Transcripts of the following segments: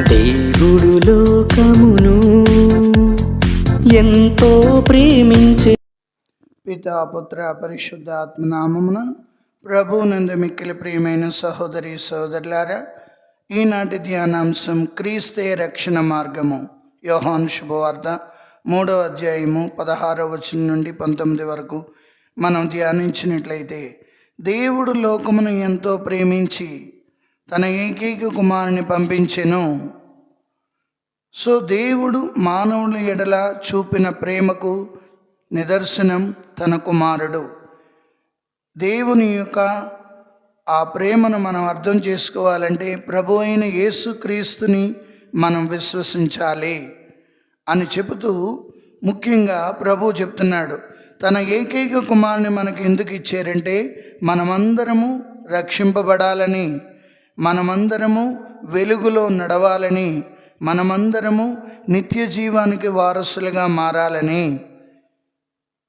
దేవుడు లోకమును ఎంతో ప్రేమించే పితా పుత్ర పరిశుద్ధ ఆత్మనామమున ప్రభువునందు మిక్కిలి ప్రియమైన సహోదరి సహోదరులారా ఈనాటి ధ్యానాంశం క్రీస్తే రక్షణ మార్గము. యోహాన్ శుభవార్త మూడో అధ్యాయము పదహారవ వచనం నుండి పంతొమ్మిది వరకు మనం ధ్యానించినట్లయితే దేవుడు లోకమును ఎంతో ప్రేమించి తన ఏకైక కుమారుని పంపించెను. సో దేవుడు మానవుని ఎడల చూపిన ప్రేమకు నిదర్శనం తన కుమారుడు. దేవుని యొక్క ఆ ప్రేమను మనం అర్థం చేసుకోవాలంటే ప్రభు అయిన యేసుక్రీస్తుని మనం విశ్వసించాలి అని చెబుతూ ముఖ్యంగా ప్రభు చెప్తున్నాడు. తన ఏకైక కుమారుని మనకు ఎందుకు ఇచ్చారంటే మనమందరము రక్షింపబడాలని మనమందరము వెలుగులో నడవాలని మనమందరము నిత్య జీవానికి వారసులుగా మారాలని.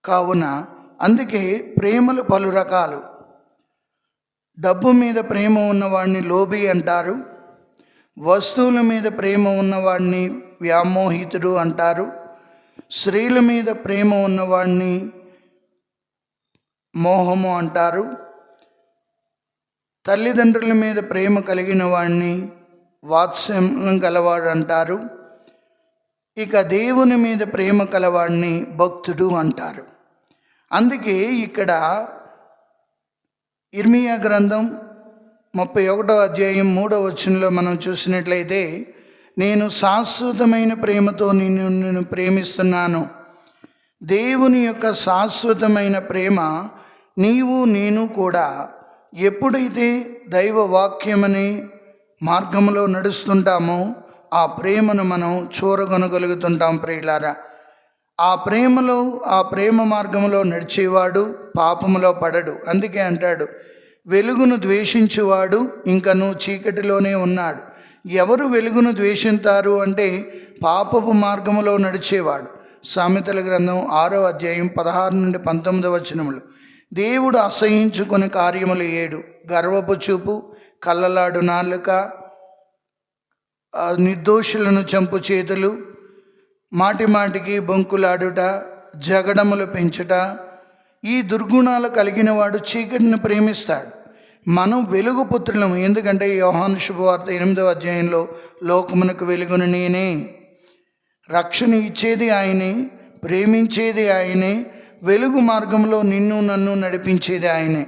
కావున అందుకే ప్రేమలు పలు రకాలు. డబ్బు మీద ప్రేమ ఉన్నవాడిని లోబి అంటారు. వస్తువుల మీద ప్రేమ ఉన్నవాడిని వ్యామోహితుడు అంటారు. స్త్రీల మీద ప్రేమ ఉన్నవాడిని మోహము అంటారు. తల్లిదండ్రుల మీద ప్రేమ కలిగిన వాడిని వాత్సల్యం గలవాడు అంటారు. ఇక దేవుని మీద ప్రేమ కలవాడిని భక్తుడు అంటారు. అందుకే ఇక్కడ ఇర్మియా గ్రంథం ముప్పై ఒకటో అధ్యాయం మూడో వచనంలో మనం చూసినట్లయితే నేను శాశ్వతమైన ప్రేమతో నిన్ను నేను ప్రేమిస్తున్నాను. దేవుని యొక్క శాశ్వతమైన ప్రేమ నీవు నేను కూడా ఎప్పుడైతే దైవ వాక్యమని మార్గంలో నడుస్తుంటామో ఆ ప్రేమను మనం చూరగొనగలుగుతుంటాం ప్రియులారా. ఆ ప్రేమలో ఆ ప్రేమ మార్గంలో నడిచేవాడు పాపములో పడడు. అందుకే అంటాడు వెలుగును ద్వేషించువాడు ఇంకను చీకటిలోనే ఉన్నాడు. ఎవరు వెలుగును ద్వేషింతారు అంటే పాపపు మార్గములో నడిచేవాడు. సామెతల గ్రంథం ఆరో అధ్యాయం పదహారు నుండి పంతొమ్మిదవ వచనములు. దేవుడు అసహించుకుని కార్యములు ఏడు. గర్వపు చూపు కళ్ళలాడు నాలుక నిర్దోషులను చంపు చేతులు మాటి మాటికి బొంకులాడుట జగడములు పెంచుట. ఈ దుర్గుణాలు కలిగిన వాడు చీకటిని ప్రేమిస్తాడు. మనం వెలుగు పుత్రులం ఎందుకంటే యోహాను శుభవార్త ఎనిమిదవ అధ్యాయంలో లోకమునకు వెలుగును నేనే. రక్షణ ఇచ్చేది ఆయనే ప్రేమించేది ఆయనే వెలుగు మార్గంలో నిన్ను నన్ను నడిపించేది ఆయనే.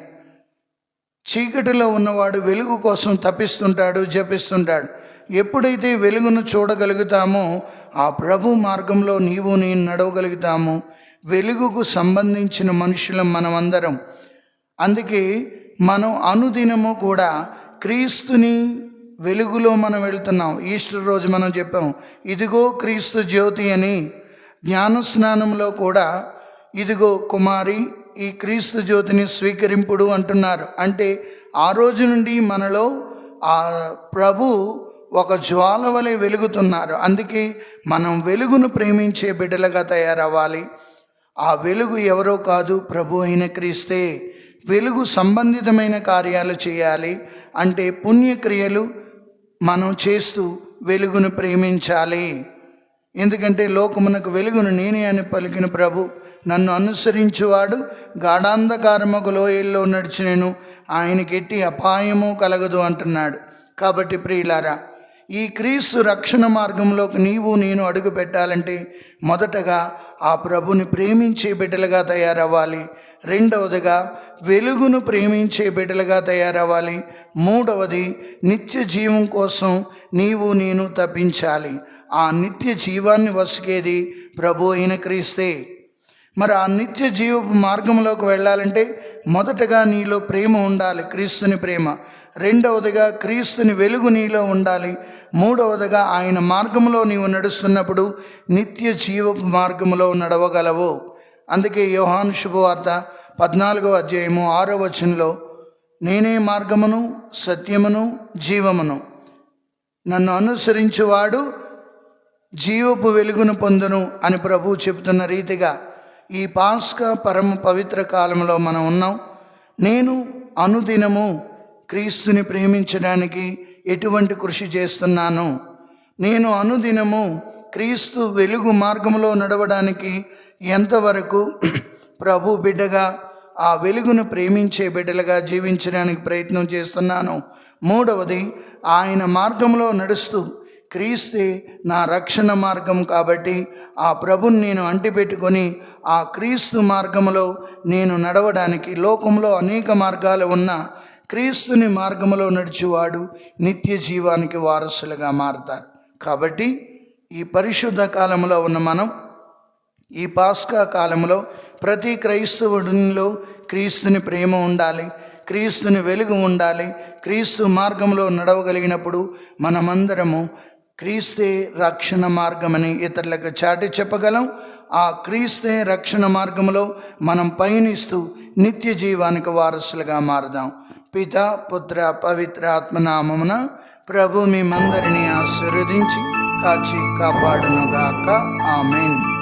చీకటిలో ఉన్నవాడు వెలుగు కోసం తప్పిస్తుంటాడు జపిస్తుంటాడు. ఎప్పుడైతే వెలుగును చూడగలుగుతామో ఆ ప్రభు మార్గంలో నీవు నేను నడవగలుగుతాము. వెలుగుకు సంబంధించిన మనుషులం మనమందరం. అందుకే మనం అనుదినము కూడా క్రీస్తుని వెలుగులో మనం వెళ్తున్నాం. ఈస్టర్ రోజు మనం చెప్పాం ఇదిగో క్రీస్తు జ్యోతి అని. జ్ఞాన స్నానంలో కూడా ఇదిగో కుమారి ఈ క్రీస్తు జ్యోతిని స్వీకరింపుడు అంటున్నారు. అంటే ఆ రోజు నుండి మనలో ఆ ప్రభు ఒక జ్వాల వలె వెలుగుతున్నారు. అందుకే మనం వెలుగును ప్రేమించే బిడ్డలుగా తయారవ్వాలి. ఆ వెలుగు ఎవరో కాదు ప్రభు అయిన క్రీస్తే. వెలుగు సంబంధితమైన కార్యాలు చేయాలి. అంటే పుణ్యక్రియలు మనం చేస్తూ వెలుగును ప్రేమించాలి. ఎందుకంటే లోకమునకు వెలుగును నేనే అని పలికిన ప్రభు నన్ను అనుసరించువాడు గాఢాంధకారముకు లోయల్లో నడిచినను ఆయనకి ఎట్టి అపాయము కలగదు అంటున్నాడు. కాబట్టి ప్రియులారా ఈ క్రీస్తు రక్షణ మార్గంలోకి నీవు నేను అడుగు పెట్టాలంటే మొదటగా ఆ ప్రభుని ప్రేమించే బిడ్డలుగా తయారవ్వాలి. రెండవదిగా వెలుగును ప్రేమించే బిడ్డలుగా తయారవ్వాలి. మూడవది నిత్య జీవం కోసం నీవు నేను తప్పించాలి. ఆ నిత్య జీవాన్ని వసుకేది ప్రభు అయిన క్రీస్తే. మరి ఆ నిత్య జీవపు మార్గంలోకి వెళ్ళాలంటే మొదటగా నీలో ప్రేమ ఉండాలి క్రీస్తుని ప్రేమ. రెండవదిగా క్రీస్తుని వెలుగు నీలో ఉండాలి. మూడవదిగా ఆయన మార్గంలో నీవు నడుస్తున్నప్పుడు నిత్య జీవపు మార్గంలో నడవగలవు. అందుకే యోహాను శుభవార్త పద్నాలుగో అధ్యాయము ఆరో వచనంలో నేనే మార్గమును సత్యమును జీవమును. నన్ను అనుసరించువాడు జీవపు వెలుగును పొందును అని ప్రభువు చెబుతున్న రీతిగా ఈ పాస్కా పరమ పవిత్ర కాలంలో మనం ఉన్నాం. నేను అనుదినము క్రీస్తుని ప్రేమించడానికి ఎటువంటి కృషి చేస్తున్నాను? నేను అనుదినము క్రీస్తు వెలుగు మార్గంలో నడవడానికి ఎంతవరకు ప్రభు బిడ్డగా ఆ వెలుగును ప్రేమించే బిడ్డలుగా జీవించడానికి ప్రయత్నం చేస్తున్నాను? మూడవది ఆయన మార్గంలో నడుస్తూ క్రీస్తే నా రక్షణ మార్గం కాబట్టి ఆ ప్రభుని నేను అంటిపెట్టుకొని ఆ క్రీస్తు మార్గములో నేను నడవడానికి లోకంలో అనేక మార్గాలు ఉన్న క్రీస్తుని మార్గములో నడిచేవాడు నిత్య జీవానికి వారసులుగా మారతారు. కాబట్టి ఈ పరిశుద్ధ కాలంలో ఉన్న మనం ఈ పాస్కా కాలంలో ప్రతి క్రైస్తవుడిలో క్రీస్తుని ప్రేమ ఉండాలి క్రీస్తుని వెలుగు ఉండాలి క్రీస్తు మార్గంలో నడవగలిగినప్పుడు మనమందరము క్రీస్తే రక్షణ మార్గమని ఇతరులకు చాటి చెప్పగలం. ఆ క్రీస్తే రక్షణ మార్గంలో మనం పయనిస్తూ నిత్య జీవానికి వారసులుగా మారదాం. పిత పుత్ర పవిత్ర ఆత్మనామమున ప్రభు మందరిని ఆశీర్వదించి కాచి కాపాడునుగాక. ఆమెన్.